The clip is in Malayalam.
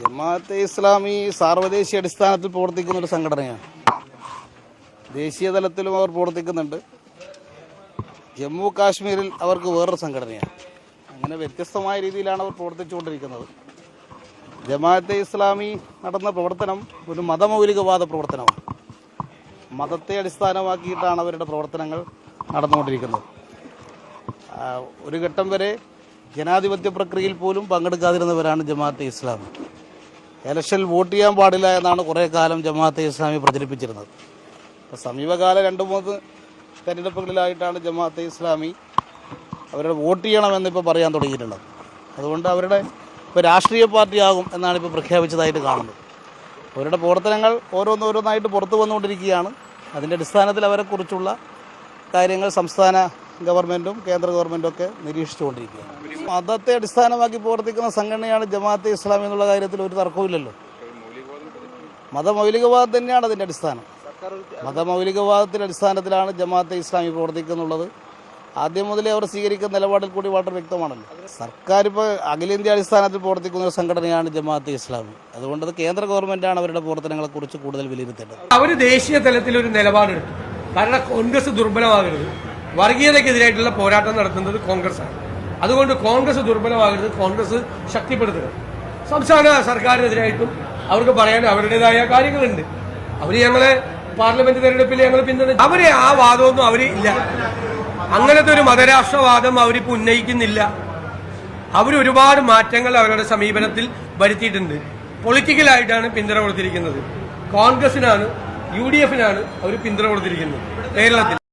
ജമാഅത്തെ ഇസ്ലാമി സാർവദേശീയ അടിസ്ഥാനത്തിൽ പ്രവർത്തിക്കുന്ന ഒരു സംഘടനയാണ്. ദേശീയ തലത്തിലും അവർ പ്രവർത്തിക്കുന്നുണ്ട്. ജമ്മു കാശ്മീരിൽ അവർക്ക് വേറൊരു സംഘടനയാണ്. അങ്ങനെ വ്യത്യസ്തമായ രീതിയിലാണ് അവർ പ്രവർത്തിച്ചുകൊണ്ടിരിക്കുന്നത്. ജമാഅത്തെ ഇസ്ലാമി നടന്ന പ്രവർത്തനം ഒരു മതമൗലികവാദ പ്രവർത്തനമാണ്. മതത്തെ അടിസ്ഥാനമാക്കിയിട്ടാണ് അവരുടെ പ്രവർത്തനങ്ങൾ നടന്നുകൊണ്ടിരിക്കുന്നത്. ഒരു ഘട്ടം വരെ ജനാധിപത്യ പ്രക്രിയയിൽ പോലും പങ്കെടുക്കാതിരുന്നവരാണ് ജമാഅത്തെ ഇസ്ലാമി. ഇലക്ഷനിൽ വോട്ട് ചെയ്യാൻ പാടില്ല എന്നാണ് കുറേ കാലം ജമാഅത്തെ ഇസ്ലാമി പ്രചരിപ്പിച്ചിരുന്നത്. സമീപകാല രണ്ട് മൂന്ന് തെരഞ്ഞെടുപ്പുകളിലായിട്ടാണ് ജമാഅത്തെ ഇസ്ലാമി അവരുടെ വോട്ട് ചെയ്യണമെന്നിപ്പോൾ പറയാൻ തുടങ്ങിയിട്ടുള്ളത്. അതുകൊണ്ട് അവരുടെ ഇപ്പോൾ രാഷ്ട്രീയ പാർട്ടിയാകും എന്നാണ് ഇപ്പോൾ പ്രഖ്യാപിച്ചതായിട്ട് കാണുന്നത്. അവരുടെ പ്രവർത്തനങ്ങൾ ഓരോന്നോരോന്നായിട്ട് പുറത്തു വന്നുകൊണ്ടിരിക്കുകയാണ്. അതിന്റെ അടിസ്ഥാനത്തിൽ അവരെക്കുറിച്ചുള്ള കാര്യങ്ങൾ സംസ്ഥാന ഗവൺമെന്റും കേന്ദ്ര ഗവൺമെന്റും ഒക്കെ നിരീക്ഷിച്ചുകൊണ്ടിരിക്കുകയാണ്. മതത്തെ അടിസ്ഥാനമാക്കി പ്രവർത്തിക്കുന്ന സംഘടനയാണ് ജമാഅത്തെ ഇസ്ലാം എന്നുള്ള കാര്യത്തിൽ ഒരു തർക്കവുമില്ലല്ലോ. മതമൗലികവാദം തന്നെയാണ് അതിന്റെ അടിസ്ഥാനം. മതമൗലികവാദത്തിന്റെ അടിസ്ഥാനത്തിലാണ് ജമാഅത്തെ ഇസ്ലാമി പ്രവർത്തിക്കുന്നുള്ളത്. ആദ്യം മുതലേ അവർ സ്വീകരിക്കുന്ന നിലപാടിൽ കൂടി വളരെ വ്യക്തമാണല്ലോ. സർക്കാർ ഇപ്പോൾ അഖിലേന്ത്യാ അടിസ്ഥാനത്തിൽ പ്രവർത്തിക്കുന്ന ഒരു സംഘടനയാണ് ജമാഅത്തെ ഇസ്ലാമി. അതുകൊണ്ട് അത് കേന്ദ്ര ഗവൺമെന്റാണ് അവരുടെ പ്രവർത്തനങ്ങളെക്കുറിച്ച് കൂടുതൽ വിലയിരുത്തേണ്ടത്. അവർ ദേശീയ തലത്തിൽ ഒരു നിലപാടെടുത്തു. കാരണം കോൺഗ്രസ് ദുർബലമാകരുത്. വർഗീയതയ്ക്കെതിരായിട്ടുള്ള പോരാട്ടം നടത്തുന്നത് കോൺഗ്രസ് ആണ് അതുകൊണ്ട് കോൺഗ്രസ് ദുർബലമാകരുത് കോൺഗ്രസ് ശക്തിപ്പെടുത്തുക സംസ്ഥാന സർക്കാരിനെതിരായിട്ടും അവർക്ക് പറയാൻ അവരുടേതായ കാര്യങ്ങളുണ്ട്. അവർ ഞങ്ങളെ പാർലമെന്റ് തെരഞ്ഞെടുപ്പിൽ ഞങ്ങൾ പിന്തുണ അവരെ ആ വാദമൊന്നും അവർ ഇല്ല. അങ്ങനത്തെ ഒരു മതരാഷ്ട്രവാദം അവരിപ്പോ ഉന്നയിക്കുന്നില്ല. അവർ ഒരുപാട് മാറ്റങ്ങൾ അവരുടെ സമീപനത്തിൽ വരുത്തിയിട്ടുണ്ട്. പൊളിറ്റിക്കലായിട്ടാണ് പിന്തുണ കൊടുത്തിരിക്കുന്നത്. കോൺഗ്രസിനാണ് യു ഡി എഫിനാണ് അവർ പിന്തുണ കൊടുത്തിരിക്കുന്നത് കേരളത്തിൽ.